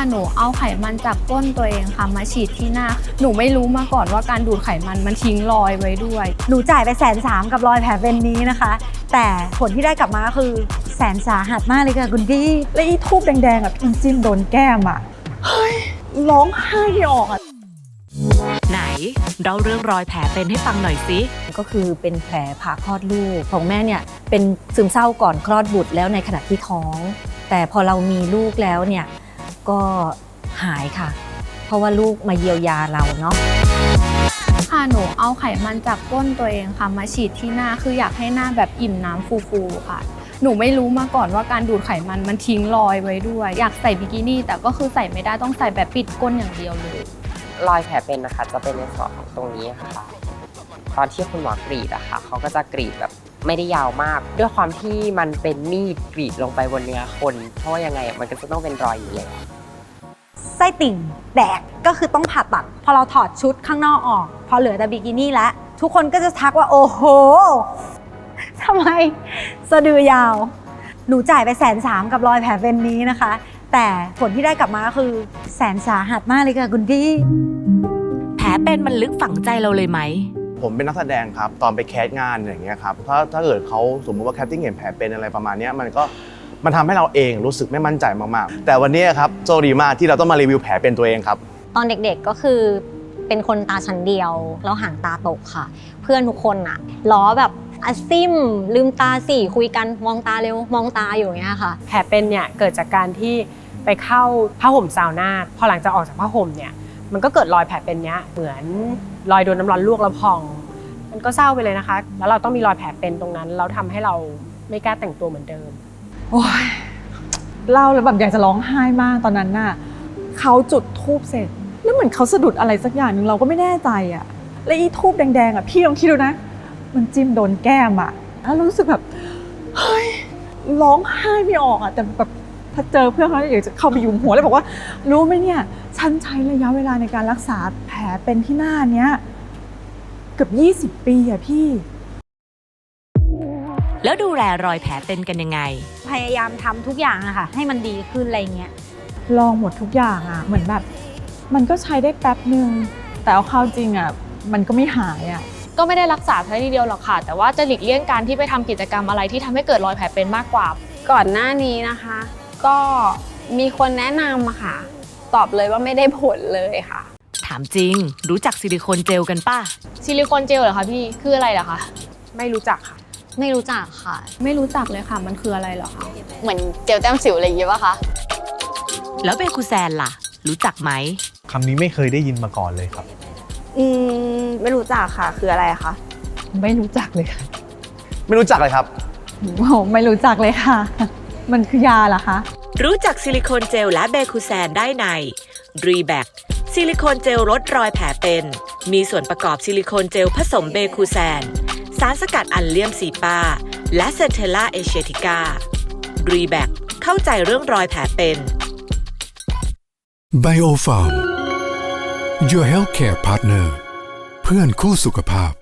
ค่ะหนูเอาไขมันจากก้นตัวเองค่ะ มาฉีดที่หน้า หนูไม่รู้มาก่อนว่าการดูดไขมันมันทิ้งรอยไว้ด้วย หนูจ่ายไปแสนสามกับรอยแผลเป็นนี้นะคะ แต่ผลที่ได้กลับมาก็คือแสนสาหัสมากเลยค่ะคุณพี่ และอีทูบแดงๆอะพี่จิ้มโดนแก้มอะ เฮ้ย ร้องไห้ไม่ออกอะ ไหนเราเรื่องรอยแผลเป็นให้ฟังหน่อยสิ ก็คือเป็นแผลผ่าคลอดลูกของแม่เนี่ยเป็นซึมเศร้าก่อนคลอดบุตรแล้วในขณะที่ท้อง แต่พอเรามีลูกแล้วเนี่ย ก็หายค่ะ เพราะว่าลูกมาเยียวยาเราเนาะค่ะหนูเอาไขมันจากก้นตัวเองค่ะ มาฉีดที่หน้าคืออยากให้หน้าแบบอิ่มน้ำฟูๆค่ะ หนูไม่รู้มาก่อนว่าการดูดไขมันมันทิ้งรอยไว้ด้วย อยากใส่บิกินี่ แต่ก็คือใส่ไม่ได้ต้องใส่แบบปิดก้นอย่างเดียวเลย รอยแผลเป็นนะคะ จะเป็นในส่วนของตรงนี้ค่ะ ตอนที่คุณหมอกรีดอะค่ะเขาก็จะกรีดแบบ ไม่ได้ยาวมาก ด้วยความที่มันเป็นมีดกรีดลงไปบนเนื้อคน เพราะว่ายังไงอะมันก็จะต้องเป็นรอยอยู่แล้วไส้ติ่งแดกก็คือต้องผ่าตัด พอเราถอดชุดข้างนอกออก พอเหลือแต่บิกินี่แล้วทุกคนก็จะทักว่าโอ้โหทำไมสะดือยาว หนูจ่ายไปแสนสามกับรอยแผลเป็นนี้นะคะ แต่ผลที่ได้กลับมาก็คือแสนสาหัสมากเลยค่ะคุณพี่ แผลเป็นมันลึกฝังใจเราเลยไหม ผมเป็นนักแสดงครับ ตอนไปแคสงานอย่างเงี้ยครับถ้าถ้าเกิดเขาสมมติว่าแคสติ้งเห็นแผลเป็นอะไรประมาณเนี้ยมันก็มันทำให้เราเองรู้สึกไม่มั่นใจมากๆ แต่วันนี้ครับโชคดีมากที่เราต้องมารีวิวแผลเป็นตัวเองครับ ตอนเด็กๆก็คือเป็นคนตาชั้นเดียวแล้วหางตาตกค่ะ เพื่อนทุกคนอะล้อแบบอาซิม ลืมตาสิคุยกันมองตาเร็วมองตาอยู่อย่างเงี้ยค่ะ แผลเป็นเนี่ยเกิดจากการที่ไปเข้าผ้าห่มซาวน่าพอหลังจากออกจากผ้าห่มเนี่ย มันก็เกิดรอยแผลเป็นเนี้ยเหมือนรอยโดนน้ำร้อนลวกแล้วพอง มันก็เศร้าไปเลยนะคะ แล้วเราต้องมีรอยแผลเป็นตรงนั้น เราทำให้เราไม่กล้าแต่งตัวเหมือนเดิมโอ้ยเล่าแล้วแบบอยากจะร้องไห้มากตอนนั้นน่ะเขาจุดทูบเสร็จ แล้วเหมือนเขาสะดุดอะไรสักอย่างหนึ่งเราก็ไม่แน่ใจอะและอีทูบแดงๆอะพี่ลองคิดดูนะ มันจิ้มโดนแก้มอะแล้วรู้สึกแบบเฮ้ยร้องไห้ไม่ออกอะแต่แบบ ถ้าเจอเพื่อนเขาอยากจะเข้าไปยุมหัวแล้วบอกว่า รู้ไหมเนี่ย ฉันใช้ระยะเวลาในการรักษาแผลเป็นที่หน้าเนี้ยเกือบ20 ปีอะพี่ แล้วดูแลรอยแผลเป็นกันยังไง พยายามทำทุกอย่างอะค่ะ ให้มันดีขึ้นอะไรเงี้ย ลองหมดทุกอย่างอะเหมือนแบบ มันก็ใช้ได้แป๊บหนึ่งแต่เอาเข้าจริงอะมันก็ไม่หายอะก็ไม่ได้รักษาแค่ทีเดียวหรอกค่ะ แต่ว่าจะหลีกเลี่ยงการที่ไปทำกิจกรรมอะไรที่ทำให้เกิดรอยแผลเป็นมากกว่า ก่อนหน้านี้นะคะ ก็มีคนแนะนำอะค่ะ ตอบเลยว่าไม่ได้ผลเลยค่ะ ถามจริง รู้จักซิลิโคนเจลกันป่ะ ซิลิโคนเจลเหรอคะพี่ คืออะไรเหรอคะ ไม่รู้จักค่ะ ไม่รู้จักค่ะ ไม่รู้จักเลยค่ะ มันคืออะไรเหรอคะ เหมือนเจลแต้มสิวอะไรอย่างเงี้ยป่ะคะ แล้วเบคูแซนล่ะ รู้จักไหม คำนี้ไม่เคยได้ยินมาก่อนเลยครับ อืม ไม่รู้จักค่ะ คืออะไรคะ ไม่รู้จักเลยค่ะ ไม่รู้จักเลยครับ โอ้โหไม่รู้จักเลยค่ะ มันคือยาเหรอคะ รู้จักซิลิโคนเจลและเบคูแซนได้ใน r e b a c ซิลิโคนเจลลดรอยแผลเป็น มีส่วนประกอบซิลิโคนเจลผสมเบคูแซน สารสกัดอันเลียมซีปา และเซนเทล่าเอเชียติกา r e b a c เข้าใจเรื่องรอยแผลเป็น Biofarm Your Healthcare Partner เพื่อนคู่สุขภาพ